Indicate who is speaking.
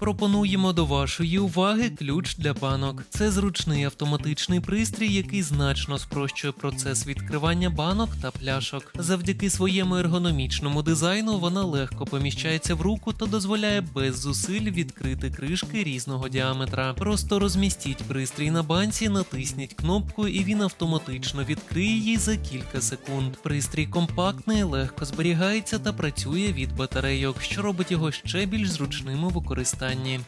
Speaker 1: Пропонуємо до вашої уваги ключ для банок. Це зручний автоматичний пристрій, який значно спрощує процес відкривання банок та пляшок. Завдяки своєму ергономічному дизайну вона легко поміщається в руку та дозволяє без зусиль відкрити кришки різного діаметра. Просто розмістіть пристрій на банці, натисніть кнопку, і він автоматично відкриє її за кілька секунд. Пристрій компактний, легко зберігається та працює від батарейок, що робить його ще більш зручним у використанні питанні.